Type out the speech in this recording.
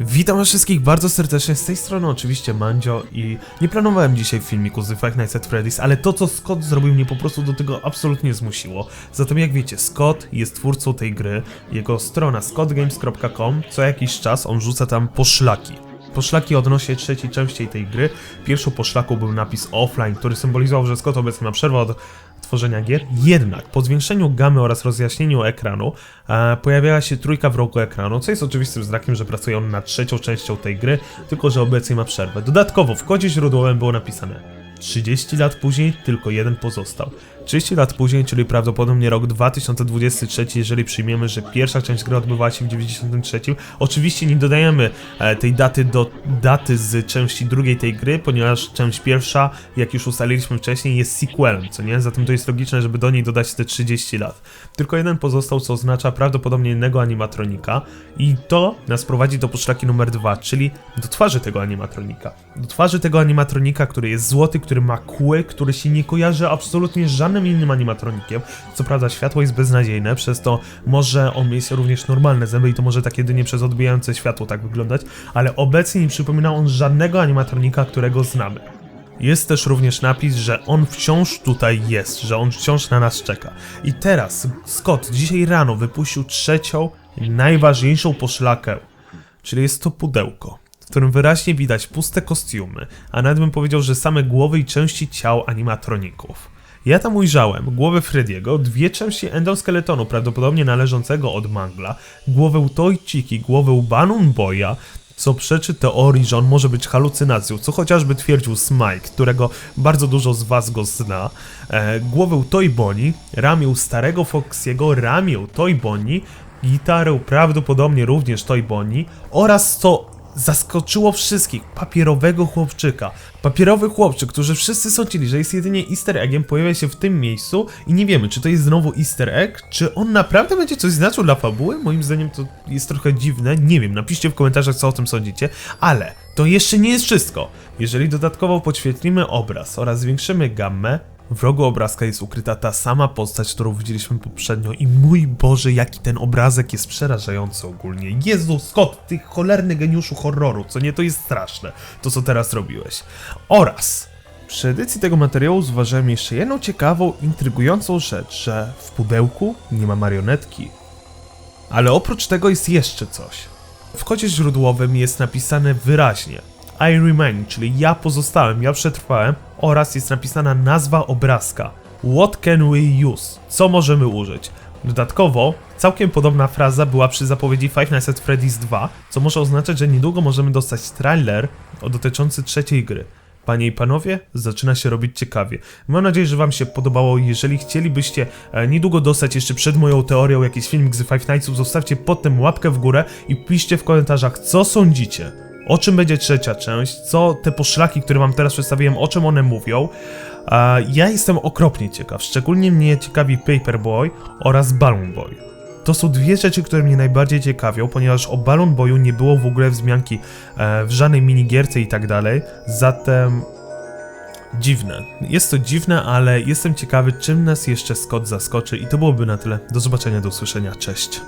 Witam was wszystkich bardzo serdecznie, z tej strony oczywiście Mandzio i nie planowałem dzisiaj filmiku z Five Nights at Freddy's, ale to co Scott zrobił mnie po prostu do tego absolutnie zmusiło. Zatem jak wiecie, Scott jest twórcą tej gry, jego strona scottgames.com, co jakiś czas on rzuca tam poszlaki. Poszlaki odnośnie trzeciej części tej gry. Pierwszą poszlaką był napis offline, który symbolizował, że Scott obecnie ma przerwę od tworzenia gier. Jednak po zwiększeniu gamy oraz rozjaśnieniu ekranu e, pojawiała się trójka w rogu ekranu, co jest oczywistym znakiem, że pracuje on nad trzecią częścią tej gry, tylko że obecnie ma przerwę. Dodatkowo w kodzie źródłowym było napisane 30 lat później tylko jeden pozostał. 30 lat później, czyli prawdopodobnie rok 2023, jeżeli przyjmiemy, że pierwsza część gry odbywała się w 93. Oczywiście nie dodajemy e, tej daty do daty z części drugiej tej gry, ponieważ część pierwsza, jak już ustaliliśmy wcześniej, jest sequelem, co nie? Zatem to jest logiczne, żeby do niej dodać te 30 lat. Tylko jeden pozostał, co oznacza prawdopodobnie innego animatronika i to nas prowadzi do poszlaki numer dwa, czyli do twarzy tego animatronika. Do twarzy tego animatronika, który jest złoty, który ma kły, który się nie kojarzy absolutnie z żadnym innym animatronikiem. Co prawda światło jest beznadziejne, przez to może on mieć również normalne zęby i to może tak jedynie przez odbijające światło tak wyglądać, ale obecnie nie przypomina on żadnego animatronika, którego znamy. Jest też również napis, że on wciąż tutaj jest, że on wciąż na nas czeka. I teraz Scott dzisiaj rano wypuścił trzecią, najważniejszą poszlakę, czyli jest to pudełko, w którym wyraźnie widać puste kostiumy, a nawet bym powiedział, że same głowy i części ciał animatroników. Ja tam ujrzałem głowę Frediego, dwie części endoskeletonu, prawdopodobnie należącego od Mangla, głowę Toichiki, głowę Banun Boya, co przeczy teorii, że on może być halucynacją, co chociażby twierdził Smike, którego bardzo dużo z was go zna, e, głowę Toy Bonnie, ramię starego Foxiego, ramię Toy Bonnie, gitarę prawdopodobnie również Toy Bonnie oraz co zaskoczyło wszystkich, papierowego chłopczyka. Papierowy chłopczyk, którzy wszyscy sądzili, że jest jedynie easter eggiem, pojawia się w tym miejscu i nie wiemy, czy to jest znowu easter egg, czy on naprawdę będzie coś znaczył dla fabuły? Moim zdaniem to jest trochę dziwne, nie wiem, napiszcie w komentarzach, co o tym sądzicie, ale to jeszcze nie jest wszystko. Jeżeli dodatkowo podświetlimy obraz oraz zwiększymy gammę, w rogu obrazka jest ukryta ta sama postać, którą widzieliśmy poprzednio i mój Boże, jaki ten obrazek jest przerażający ogólnie. Jezu, Scott, ty cholerny geniuszu horroru, co nie, to jest straszne, to co teraz robiłeś. Oraz przy edycji tego materiału zauważyłem jeszcze jedną ciekawą, intrygującą rzecz, że w pudełku nie ma marionetki. Ale oprócz tego jest jeszcze coś. W kodzie źródłowym jest napisane wyraźnie I remain, czyli ja pozostałem, ja przetrwałem oraz jest napisana nazwa obrazka. What can we use? Co możemy użyć? Dodatkowo, całkiem podobna fraza była przy zapowiedzi Five Nights at Freddy's 2, co może oznaczać, że niedługo możemy dostać trailer dotyczący trzeciej gry. Panie i panowie, zaczyna się robić ciekawie. Mam nadzieję, że wam się podobało. Jeżeli chcielibyście e, niedługo dostać jeszcze przed moją teorią jakiś filmik z Five Nightsów, zostawcie pod tym łapkę w górę i piszcie w komentarzach, co sądzicie. O czym będzie trzecia część, co te poszlaki, które wam teraz przedstawiłem, o czym one mówią. Ja jestem okropnie ciekaw, szczególnie mnie ciekawi Paperboy oraz Balloon Boy. To są dwie rzeczy, które mnie najbardziej ciekawią, ponieważ o Balloon Boyu nie było w ogóle wzmianki e, w żadnej minigierce i tak dalej, zatem dziwne. Jest to dziwne, ale jestem ciekawy, czym nas jeszcze Scott zaskoczy i to byłoby na tyle. Do zobaczenia, do usłyszenia, cześć.